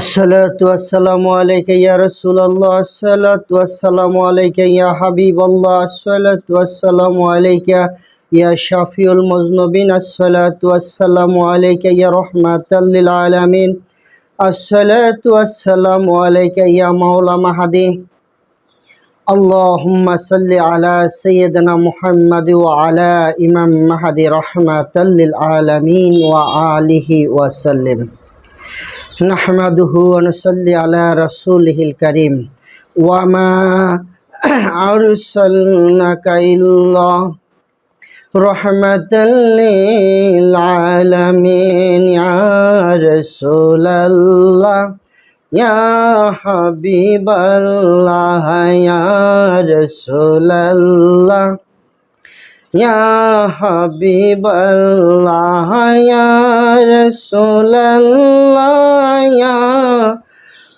আসসালাতু আসসালামু আলাইকা ইয়া রাসূলুল্লাহ, আসসালাতু আসসালামু আলাইকা ইয়া হাবিবাল্লাহ, আসসালাতু আসসালামু আলাইকা ইয়া শাফিউল মুজনবিন, আসসালাতু আসসালামু আলাইকা ইয়া রাহমাতাল লিল আলামিন, আসসালাতু আসসালামু আলাইকা ইয়া মাওলা মাহাদি। আল্লাহুম্মা সাল্লি আলা সাইয়্যিদিনা মুহাম্মাদ ওয়া আলা ইমাম মাহাদি রাহমাতাল লিল আলামিন ওয়া আলিহি ওয়া সাল্লিম। নাহমাদুহু অনুসল্লি আলা রসুলহিল করিম। ওয়ামা আরসালনাকা ইল্লা রহমাতাল লিল আলামিন ইয়া রাসূলাল্লাহ, ইয়া হাবিবাল্লাহ, ইয়া রাসূলাল্লাহ, ইয়া হাবিবাল্লাহ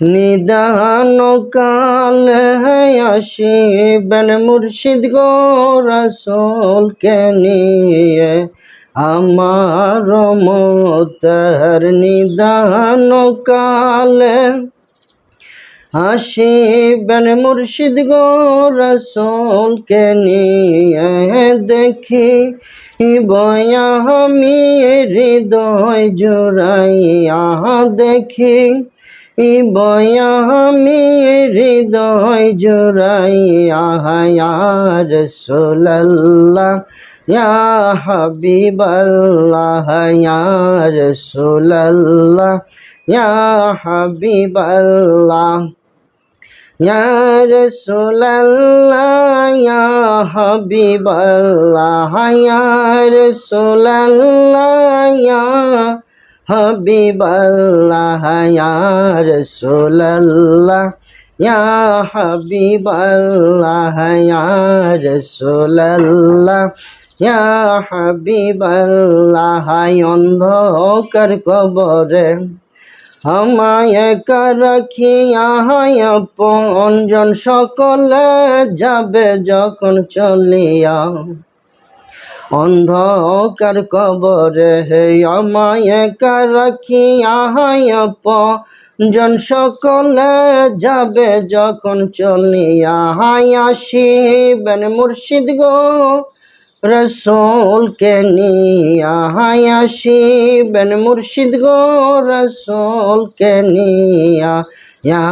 নিদান কাল আসিবেন মুর্শিদ গো রসুলকে নিয়ে। আমার মতার নিদান কালে আসিবেন মুর্শিদ গো রসুলকে নিয়ে। দেখি বয়া আমি হৃদয় জুড়াইয়া দেখি বয়ামি হৃদয় জোড়াই আহায়ার সোলাল্লাহ হাবিবাল্লাহ ইয়ার সোলাল্লাহ ইয়া হাবিবাল্লাহ Ya Rasulallah, Ya হাবিবাল্লাহ, ইয়া রাসূলুল্লাহ, ইয়া হাবিবাল্লাহ, ইয়া রাসূলুল্লাহ, ইয়া হাবিবাল্লাহ অন্ধকার কবরে হমায় একা রাখিয়া পঞ্জন সকলে যাবে যখন চলিয়া। অন্ধকার কবরে হে আমায় একা পঞ্জন সকলে যাবে যখন চলিয়া আসিবেন মুর্শিদ গো রসুলকে নিয়া আসিবেন মুর্শিদ গো রসুলকে নিয়া, ইয়া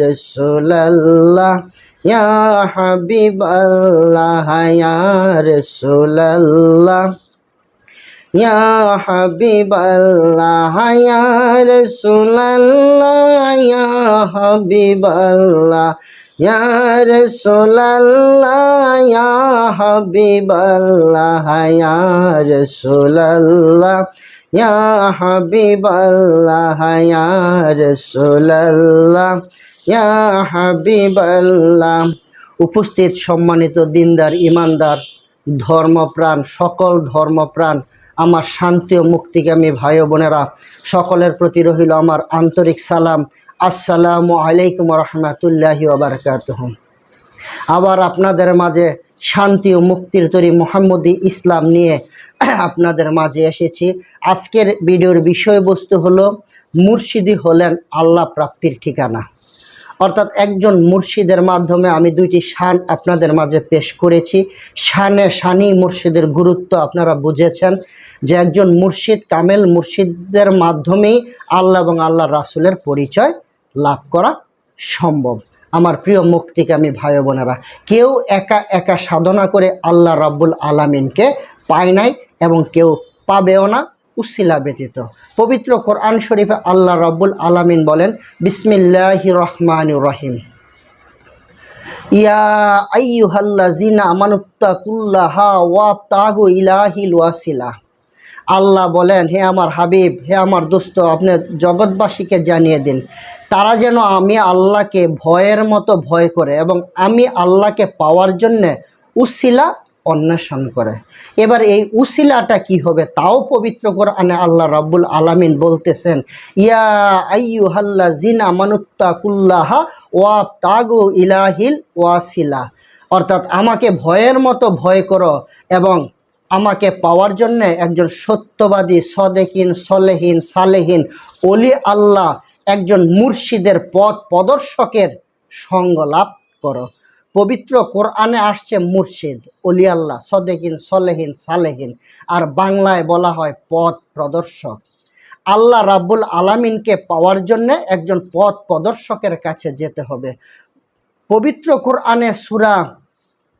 রসুল্লাহ হাবিব আল্লাহ রসুল্লাহ ইয়া হাবিবাল্লাহ, ইয়া রাসূলাল্লাহ, ইয়া হাবিবাল্লাহ, ইয়া রাসূলাল্লাহ, ইয়া হাবিবাল্লাহ, ইয়া রাসূলাল্লাহ, ইয়া উপস্থিত সম্মানিত দিনদার, ইমানদার, ধর্মপ্রাণ, সকল ধর্মপ্রাণ আমার শান্তি ও মুক্তিগামী ভাই বোনেরা, সকলের প্রতি রহিল আমার আন্তরিক সালাম। আসসালামু আলাইকুম রহমতুল্লাহি ওবরকাত আবার আপনাদের মাঝে শান্তি ও মুক্তির তরি মোহাম্মদী ইসলাম নিয়ে আপনাদের মাঝে এসেছি। আজকের ভিডিওর বিষয়বস্তু হলো, মুর্শিদি হলেন আল্লাহ প্রাপ্তির ঠিকানা। অর্থাৎ একজন মুর্শিদের মাধ্যমে আমি দুইটি শান আপনাদের মাঝে পেশ করেছি। শানে শানি মুর্শিদের গুরুত্ব আপনারা বুঝেছেন যে একজন মুর্শিদ কামেল মুর্শিদদের মাধ্যমেই আল্লাহ এবং আল্লাহ রাসুলের পরিচয় লাভ করা সম্ভব। আমার প্রিয় মুক্তিকামী ভাই বোনেরা, কেউ একা একা সাধনা করে আল্লাহ রাব্বুল আলামিনকে পায় নাই এবং কেউ পাবেও না। উসিলা ব্যতীত। পবিত্র কোরআন শরীফে আল্লাহ রাব্বুল আলামিন বলেন, বিসমিল্লাহ রহমান রহিম। ইয়া আল্লাহ বলেন, হে আমার হাবিব, হে আমার দোস্ত, আপনি জগৎবাসীকে জানিয়ে দিন, তারা যেন আমি আল্লাহকে ভয়ের মতো ভয় করে এবং আমি আল্লাহকে পাওয়ার জন্যে উসিলা অন্বেষণ করে। এবার এই উসিলাটা কি হবে তাও পবিত্র কোরআনে আল্লাহ রাব্বুল আলামিন বলতেছেন, ইয়া আইয়ু হাল্লা জিনা মানুত্তা কুল্লাহা ওয়া তাগু ইলাহিল ওয়াসিলা। অর্থাৎ আমাকে ভয়ের মতো ভয় করো এবং আমাকে পাওয়ার জন্য একজন সত্যবাদী, সদেকিন, সলেহীন, সালেহীন অলি আল্লাহ একজন মুর্শিদের পথ প্রদর্শকের সঙ্গ লাভ করো। পবিত্র কোরআনে আসছে মুর্শিদ অলি আল্লাহ সদেকিন, সলেহীন, সালেহীন। আর বাংলায় বলা হয় পথ প্রদর্শক। আল্লাহ রাব্বুল আলামিনকে পাওয়ার জন্যে একজন পথ প্রদর্শকের কাছে যেতে হবে। পবিত্র কোরআনে সুরা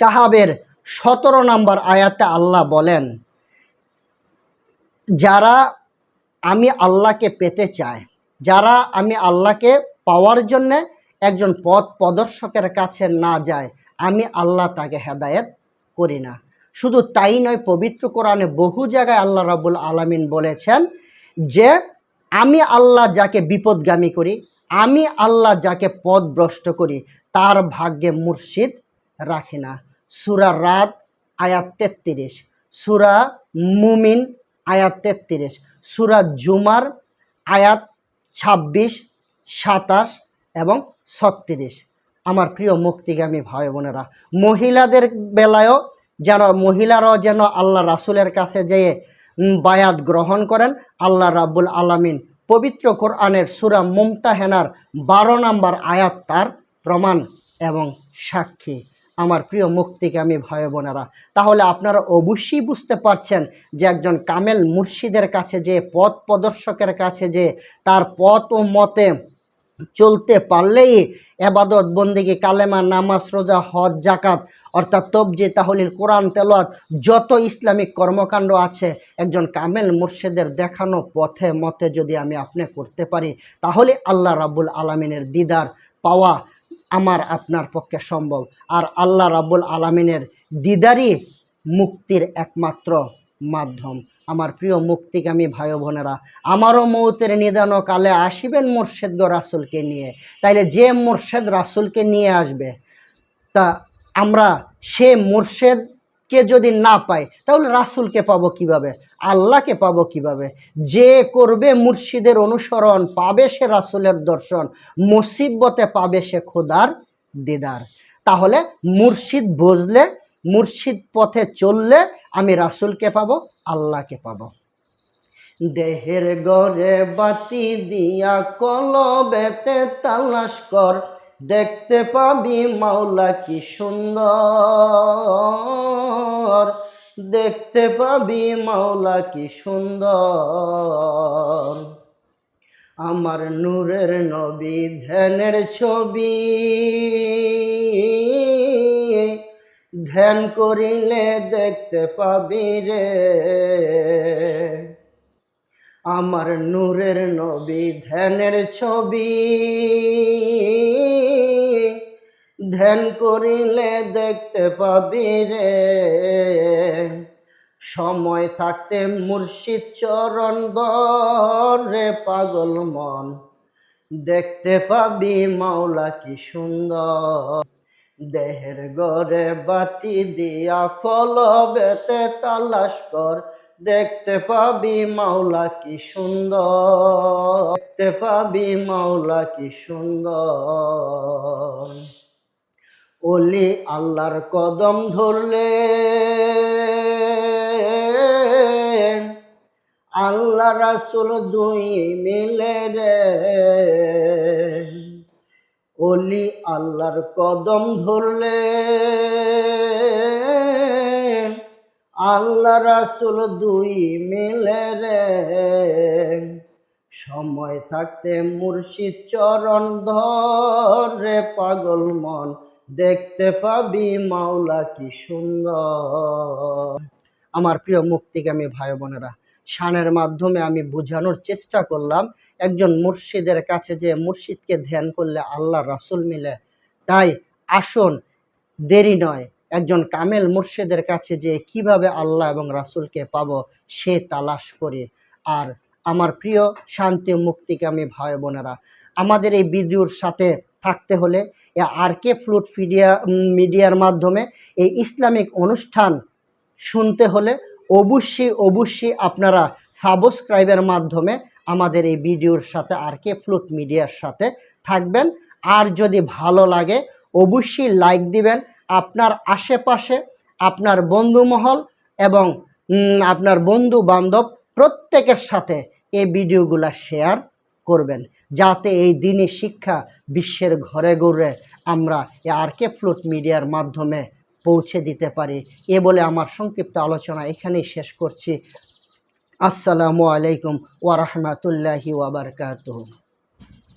কাহাবের সতেরো নম্বর আয়াতে আল্লাহ বলেন, যারা আমি আল্লাহকে পেতে চায়, যারা আমি আল্লাহকে পাওয়ার জন্যে একজন পথ প্রদর্শকের কাছে না যায়, আমি আল্লাহ তাকে হেদায়েত করি না। শুধু তাই নয়, পবিত্র কোরআনে বহু জায়গায় আল্লাহ রাবুল আলামিন বলেছেন যে, আমি আল্লাহ যাকে বিপদগামী করি, আমি আল্লাহ যাকে পথভ্রষ্ট করি, তার ভাগ্যে মুর্শিদ রাখি না। সুরা রাত আয়াত তেত্রিশ। সুরা মুমিন, আয়াত তেত্রিশ। সুরা জুমার, আয়াত ছাব্বিশ, সাতাশ এবং ছত্রিশ। আমার প্রিয় মুক্তিগামী ভাই বোনেরা, মহিলাদের বেলায়ও যেন মহিলারাও যেন আল্লাহ রাসুলের কাছে যেয়ে বায়াত গ্রহণ করেন, আল্লাহ রাব্বুল আলামিন পবিত্র কোরআনের সুরা মুমতাহেনার বারো নম্বর আয়াত তার প্রমাণ এবং সাক্ষী। আমার প্রিয় মুক্তিগামী ভাই বোনেরা, তাহলে আপনারা অবশ্যই বুঝতে পারছেন যে একজন কামেল মুর্শিদের কাছে যে পথ প্রদর্শকের কাছে যে তার পথ ও মতে চলতে পারলেই এবাদত, বন্দিগি, কালেমা, নামাজ, রোজা, হজ জাকাত অর্থাৎ তবজি, তাহলিল, কোরআন তেলত যত ইসলামিক কর্মকাণ্ড আছে, একজন কামেল মুর্শিদের দেখানো পথে, মতে যদি আমি আপনি করতে পারি, তাহলে আল্লাহ রাব্বুল আলমিনের দিদার পাওয়া আমার আপনার পক্ষে সম্ভব। আর আল্লাহ রাব্বুল আলমিনের দিদারই মুক্তির একমাত্র মাধ্যম। আমার প্রিয় মুক্তিগামী ভাই বোনেরা, আমারও মৌতের নিদান কালে আসিবেন মোর্শেদ গো রাসুলকে নিয়ে। তাইলে যে মোর্শেদ রাসুলকে নিয়ে আসবে, তা আমরা সে মোর্শেদকে যদি না পাই, তাহলে রাসুলকে পাবো কীভাবে? আল্লাহকে পাবো কীভাবে? যে করবে মুর্শিদের অনুসরণ, পাবে সে রাসুলের দর্শন, মুসিবতে পাবে সে খোদার দিদার। তাহলে মুর্শিদ বুঝলে, মুর্শিদ পথে চললে আমি রাসুলকে পাবো, আল্লাহকে পাবো। দেহের গড়ে বাতি দিয়া কলবেতে তালাশ কর, দেখতে পাবি মাওলা কি সুন্দর। দেখতে পাবি মাওলা কি সুন্দর। আমার নূরের নবী ধ্যানের ছবি। ধ্যান করিলে দেখতে পাবি রে। আমার নূরের নবী ধ্যানের ছবি। ধ্যান করিলে দেখতে পাবি রে। সময় থাকতে মুর্শিদ চরণ রে পাগল মন। দেখতে পাবি মাওলা কি সুন্দর। দেহের গড়ে বাতি দিয়া কলবেতে তালাশ কর। দেখতে পাবি মাওলা কি সুন্দর, দেখতে পাবি মাওলা কি সুন্দর। ওলি আল্লাহর কদম ধরলে, আল্লাহ রাসুল দুই মিলে রে। ওলি আল্লাহর কদম ধরলে। আল্লাহ রাসুল দুই মিলে রে। সময় থাকতে মুর্শিদ চরণ ধরে পাগল মন দেখতে পাবি মাওলা কি সুন্দর। আমার প্রিয় মুক্তিগামী ভাই বোনেরা শানের মাধ্যমে আমি বোঝানোর চেষ্টা করলাম। একজন মুর্শিদের কাছে যে মুর্শিদকে ধ্যান করলে আল্লাহ রাসুল মিলে, তাই আসুন, দেরি নয়। একজন কামেল মুর্শিদের কাছে যে কীভাবে আল্লাহ এবং রাসুলকে পাবো, সে তালাশ করি। আর আমার প্রিয় শান্তি ও মুক্তিকামী ভাই বোনেরা, আমাদের এই ভিডিওর সাথে থাকতে হলে আর কে ফ্লুট মিডিয়া মিডিয়ার মাধ্যমে এই ইসলামিক অনুষ্ঠান শুনতে হলে অবশ্যই অবশ্যই আপনারা সাবস্ক্রাইবের মাধ্যমে আমাদের এই ভিডিওর সাথে আর কে ফ্লুট মিডিয়ার সাথে থাকবেন। আর যদি ভালো লাগে, অবশ্যই লাইক দিবেন। আপনার আশেপাশে, আপনার বন্ধুমহল এবং আপনার বন্ধু বান্ধব প্রত্যেকের সাথে এই ভিডিওগুলো শেয়ার করবেন। যাতে এই দিনই শিক্ষা বিশ্বের ঘরে ঘরে আমরা আর কে ফ্লুট মিডিয়ার মাধ্যমে পৌঁছে দিতে পারে। এ বলে আমার সংক্ষিপ্ত আলোচনা এখানেই শেষ করছি। আসসালামু আলাইকুম ওয়া রাহমাতুল্লাহি ওয়া বারাকাতুহু।